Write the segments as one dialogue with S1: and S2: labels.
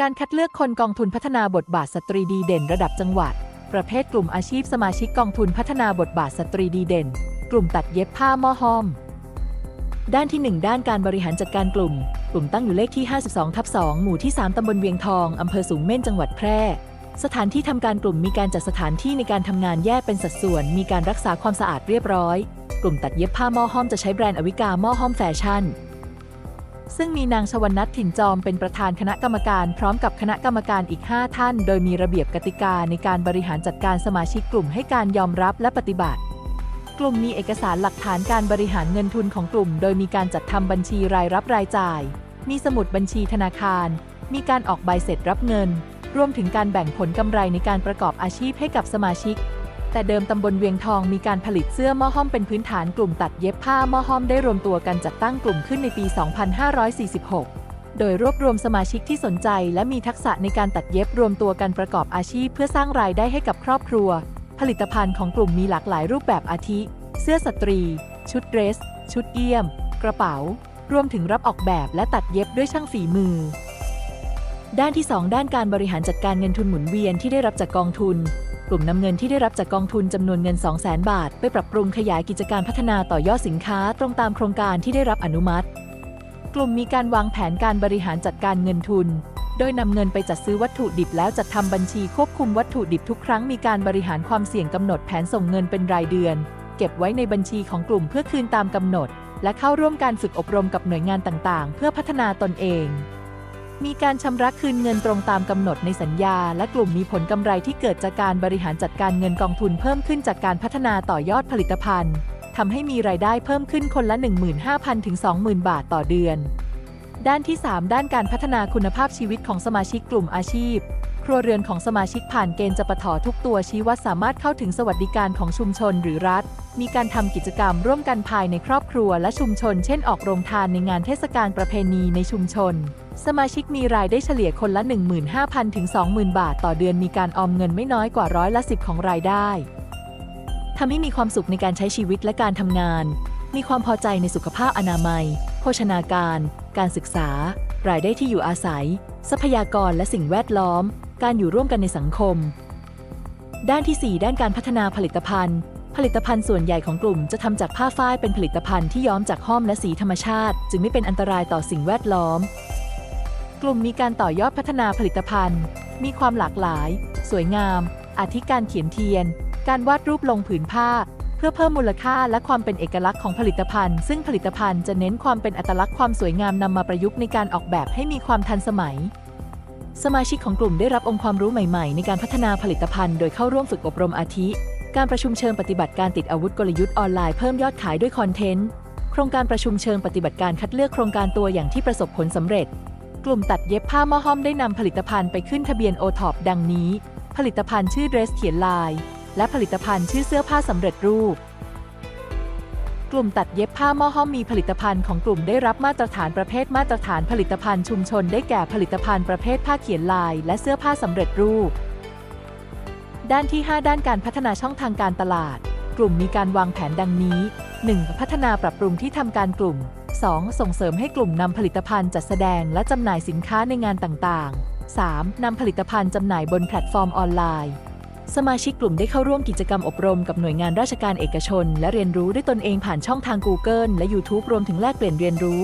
S1: การคัดเลือกคนกองทุนพัฒนาบทบาทสตรีดีเด่นระดับจังหวัด ประเภทกลุ่มอาชีพสมาชิกกองทุนพัฒนาบทบาทสตรีดีเด่น กลุ่มตัดเย็บผ้าหม้อห้อม ด้านที่ 1 ด้านการบริหารจัดการกลุ่ม กลุ่มตั้งอยู่เลขที่ 52ทับ2หมู่ที่ 3ตำบลเวียงทอง อำเภอสูงเม่นจังหวัดแพร่ สถานที่ทำการกลุ่มมีการจัดสถานที่ในการทำงานแยกเป็นสัดส่วน มีการรักษาความสะอาดเรียบร้อย กลุ่มตัดเย็บผ้าหม้อห้อมจะใช้แบรนด์อวิกาหม้อห้อมแฟชั่น ซึ่งมีนางชวนัทถิ่นจอมเป็นประธานคณะกรรมการพร้อมกับคณะกรรมการอีก 5 ท่าน โดยมีระเบียบกติกาในการบริหารจัดการสมาชิกกลุ่มให้การยอมรับและปฏิบัติ กลุ่มมีเอกสารหลักฐานการบริหารเงินทุนของกลุ่ม โดยมีการจัดทำบัญชีรายรับรายจ่าย มีสมุดบัญชีธนาคาร มีการออกใบเสร็จรับเงิน รวมถึงการแบ่งผลกำไรในการประกอบอาชีพให้กับสมาชิก แต่เดิมตำบลเวียงทองมีการผลิตเสื้อหม้อห้อมเป็นพื้นฐานกลุ่มตัดเย็บผ้าหม้อห้อมได้รวมตัวกันจัดตั้งกลุ่มขึ้นในปี 2546 โดยรวบรวมสมาชิกที่สนใจ และมีทักษะในการตัดเย็บรวมตัวกันประกอบอาชีพ เพื่อสร้างรายได้ให้กับครอบครัว ผลิตภัณฑ์ของกลุ่มมีหลากหลายรูปแบบอาทิ เสื้อสตรี ชุดเดรส ชุดเอี้ยม กระเป๋า รวมถึงรับออกแบบและตัดเย็บด้วยช่างฝีมือด้านที่ 2 ด้านการบริหารจัดการเงินทุนหมุนเวียนที่ได้รับจากกองทุน กลุ่มนำเงินที่ได้รับจากกองทุนจำนวนเงิน 200,000 บาท ไปปรับปรุงขยายกิจการพัฒนาต่อยอดสินค้าตรงตามโครงการที่ได้รับอนุมัติ กลุ่มมีการวางแผนการบริหารจัดการเงินทุน โดยนำเงินไปจัดซื้อวัตถุดิบแล้วจัดทำบัญชีควบคุมวัตถุดิบทุกครั้งมีการบริหารความเสี่ยงกำหนดแผนส่งเงินเป็นรายเดือน เก็บไว้ในบัญชีของกลุ่มเพื่อคืนตามกำหนด และเข้าร่วมการฝึกอบรมกับหน่วยงานต่างๆ เพื่อพัฒนาตนเอง มีการชำระคืนเงินตรงตามกำหนดในสัญญา และกลุ่มมีผลกำไรที่เกิดจากการบริหารจัดการเงินกองทุนเพิ่มขึ้นจากการพัฒนาต่อยอดผลิตภัณฑ์ทำให้มีรายได้เพิ่มขึ้นคนละ 15,000 ถึง 20,000 บาทต่อเดือน ด้านที่ 3 ด้านการพัฒนาคุณภาพชีวิตของสมาชิกกลุ่มอาชีพ ครัวเรือนของสมาชิกผ่านเกณฑ์จะปะททุกตัวชี้วัดสามารถเข้าถึงสวัสดิการของชุมชนหรือรัฐ มีการทำกิจกรรมร่วมกันภายในครอบครัวและชุมชน เช่นออกโรงทานในงานเทศกาลประเพณีในชุมชน สมาชิกมีรายได้เฉลี่ยคนละ 15,000 ถึง 20,000 บาทต่อเดือนมีการออมเงินไม่น้อยกว่าร้อยละ10ของรายได้ทำให้มีความสุขในการใช้ชีวิตและการทำงาน มีความพอใจในสุขภาพอนามัย โภชนาการ การศึกษา รายได้ที่อยู่อาศัย ทรัพยากรและสิ่งแวดล้อม การอยู่ร่วมกันในสังคม ด้านที่ 4 ด้านการพัฒนาผลิตภัณฑ์ ผลิตภัณฑ์ส่วนใหญ่ของกลุ่มจะทำจากผ้าฝ้ายเป็นผลิตภัณฑ์ที่ย้อมจากห้อมและสีธรรมชาติ จึงไม่เป็นอันตรายต่อสิ่งแวดล้อม กลุ่มมีการต่อยอดพัฒนาผลิตภัณฑ์ มีความหลากหลาย สวยงาม อาทิการเขียนเทียน การวาดรูปลงผืนผ้าเพื่อเพิ่มมูลค่าและความเป็นเอกลักษณ์ของผลิตภัณฑ์ ซึ่งผลิตภัณฑ์จะเน้นความเป็นอัตลักษณ์ความสวยงามนำมาประยุกต์ในการออกแบบให้มีความทันสมัย สมาชิกของกลุ่มได้รับองค์ความรู้ใหม่ๆ ในการพัฒนาผลิตภัณฑ์ โดยเข้าร่วมฝึกอบรมอาทิ การประชุมเชิงปฏิบัติการติดอาวุธกลยุทธ์ออนไลน์เพิ่มยอดขายด้วยคอนเทนต์ โครงการประชุมเชิงปฏิบัติการคัดเลือกโครงการตัวอย่างที่ประสบผลสำเร็จ กลุ่มตัดเย็บผ้าหม้อห้อมได้นำผลิตภัณฑ์ไปขึ้นทะเบียนโอท็อปดังนี้ ผลิตภัณฑ์ชื่อเดรสเขียนลาย และผลิตภัณฑ์ชื่อเสื้อผ้าสำเร็จรูป กลุ่มตัดเย็บผ้าหม้อห้อมมีผลิตภัณฑ์ของกลุ่มได้รับมาตรฐานประเภทมาตรฐานผลิตภัณฑ์ชุมชนได้แก่ผลิตภัณฑ์ประเภทผ้าเขียนลาย และเสื้อผ้าสำเร็จรูป ด้านที่ 5 ด้านการพัฒนาช่องทางการตลาด กลุ่มมีการวางแผนดังนี้ 1. พัฒนาปรับปรุงที่ทำการกลุ่ม 2. ส่งเสริมให้กลุ่มนำผลิตภัณฑ์จัดแสดงและจำหน่ายสินค้าในงานต่างๆ 3. นำผลิตภัณฑ์จำหน่ายบนแพลตฟอร์มออนไลน์ สมาชิกกลุ่มได้เข้าร่วมกิจกรรมอบรมกับหน่วยงานราชการเอกชน และเรียนรู้ด้วยตนเองผ่านช่องทาง Google และ YouTube รวมถึงแลกเปลี่ยนเรียนรู้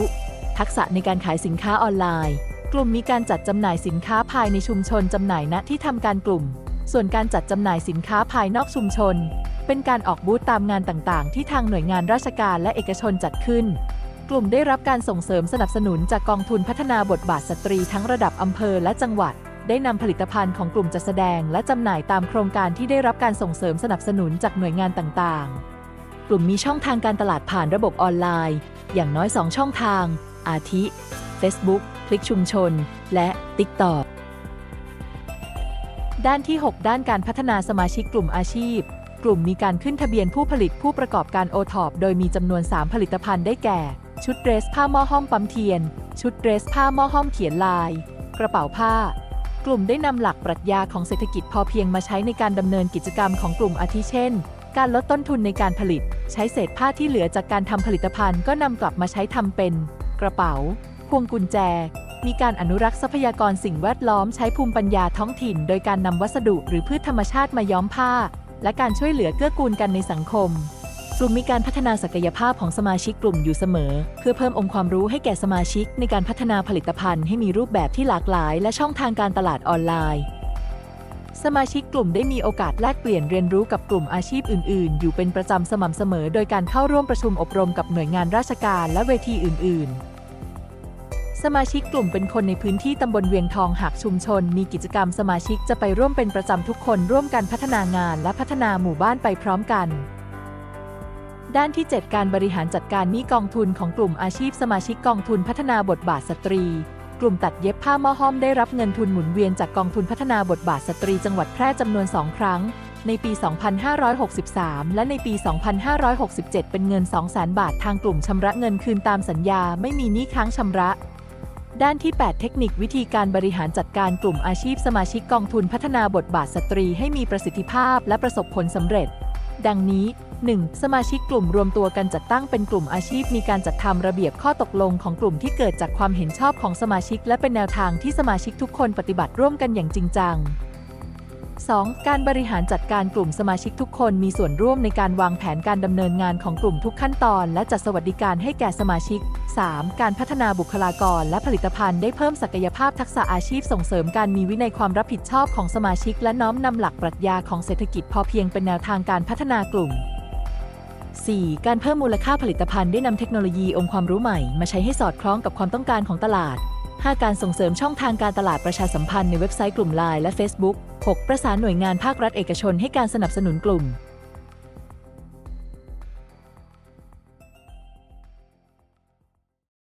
S1: ทักษะในการขายสินค้าออนไลน์ กลุ่มมีการจัดจำหน่ายสินค้าภายในชุมชนจำหน่ายณที่ทำการกลุ่ม ส่วนการจัดจำหน่ายสินค้าภายนอกชุมชน เป็นการออกบูธตามงานต่างๆ ที่ทางหน่วยงานราชการและเอกชนจัดขึ้น กลุ่มได้รับการส่งเสริมสนับสนุนจากกองทุนพัฒนาบทบาทสตรีทั้งระดับอำเภอและจังหวัด ได้นำผลิตภัณฑ์ของกลุ่มจัดแสดงและจำหน่ายตามโครงการที่ได้รับการส่งเสริมสนับสนุนจากหน่วยงานต่างๆ กลุ่มมีช่องทางการตลาดผ่านระบบออนไลน์ อย่างน้อย 2 ช่องทาง อาทิ Facebook คลิกชุมชน และ TikTok ด้านที่ 6 ด้านการพัฒนาสมาชิกกลุ่มอาชีพ กลุ่มมีการขึ้นทะเบียนผู้ผลิตผู้ประกอบการโอทอปโดยมีจำนวน 3 ผลิตภัณฑ์ได้แก่ ชุดเดรสผ้าหม้อห้อมปั๊มเทียน ชุดเดรสผ้าหม้อห้อมเขียนลาย กระเป๋าผ้า กลุ่มได้นำหลักปรัชญาของเศรษฐกิจพอเพียงมาใช้ในการดำเนินกิจกรรมของกลุ่มอาทิเช่น การลดต้นทุนในการผลิต ใช้เศษผ้าที่เหลือจากการทำผลิตภัณฑ์ก็นำกลับมาใช้ทำเป็น กระเป๋า พวงกุญแจ มีการอนุรักษ์ทรัพยากรสิ่งแวดล้อมใช้ภูมิปัญญาท้องถิ่น โดยการนำวัสดุหรือพืชธรรมชาติมาย้อมผ้า และการช่วยเหลือเกื้อกูลกันในสังคม กลุ่มมีการพัฒนาศักยภาพของสมาชิกกลุ่มอยู่เสมอ เพื่อเพิ่มองค์ความรู้ให้แก่สมาชิกในการพัฒนาผลิตภัณฑ์ให้มีรูปแบบที่หลากหลาย และช่องทางการตลาดออนไลน์ สมาชิกกลุ่มได้มีโอกาสแลกเปลี่ยนเรียนรู้กับกลุ่มอาชีพอื่น ๆ อยู่เป็นประจำสม่ำเสมอ โดยการเข้าร่วมประชุมอบรมกับหน่วยงานราชการและเวทีอื่น ๆสมาชิกกลุ่มเป็นคนในพื้นที่ตำบลเวียงทองหากชุมชน มีกิจกรรมสมาชิกจะไปร่วมเป็นประจำทุกคนร่วมกันพัฒนางานและพัฒนาหมู่บ้านไปพร้อมกัน ด้านที่ 7 การบริหารจัดการหนี้กองทุนของกลุ่มอาชีพสมาชิกกองทุนพัฒนาบทบาทสตรี กลุ่มตัดเย็บผ้าม้อห้อมได้รับเงินทุนหมุนเวียนจากกองทุนพัฒนาบทบาทสตรีจังหวัดแพร่จำนวน 2 ครั้ง ในปี 2563 และในปี 2567 เป็นเงิน 200,000 บาททางกลุ่มชำระเงินคืนตามสัญญาไม่มีหนี้ค้างชำระด้านที่ 8 เทคนิควิธีการบริหารจัดการกลุ่มอาชีพสมาชิกกองทุนพัฒนาบทบาทสตรีให้มีประสิทธิภาพและประสบผลสำเร็จ ดังนี้ 1. สมาชิกกลุ่มรวมตัวกันจัดตั้งเป็นกลุ่มอาชีพมีการจัดทำระเบียบข้อตกลงของกลุ่มที่เกิดจากความเห็นชอบของสมาชิก และเป็นแนวทางที่สมาชิกทุกคนปฏิบัติร่วมกันอย่างจริงจัง 2. การบริหารจัดการกลุ่มสมาชิกทุกคนมีส่วนร่วมในการวางแผนการดำเนินงานของกลุ่มทุกขั้นตอน และจัดสวัสดิการให้แก่สมาชิก 3. การพัฒนาบุคลากรและผลิตภัณฑ์ได้เพิ่มศักยภาพทักษะอาชีพส่งเสริมการมีวินัยความรับผิดชอบของสมาชิก และน้อมนำหลักปรัชญาของเศรษฐกิจพอเพียงเป็นแนวทางการพัฒนากลุ่ม 4. การเพิ่มมูลค่าผลิตภัณฑ์ได้นำเทคโนโลยีองค์ความรู้ใหม่ มาใช้ให้สอดคล้องกับความต้องการของตลาด 5. การส่งเสริมช่องทางการตลาดประชาสัมพันธ์ในเว็บไซต์กลุ่มไลน์และ Facebook 6. ประสานหน่วยงานภาครัฐเอกชนให้การสนับสนุนกลุ่ม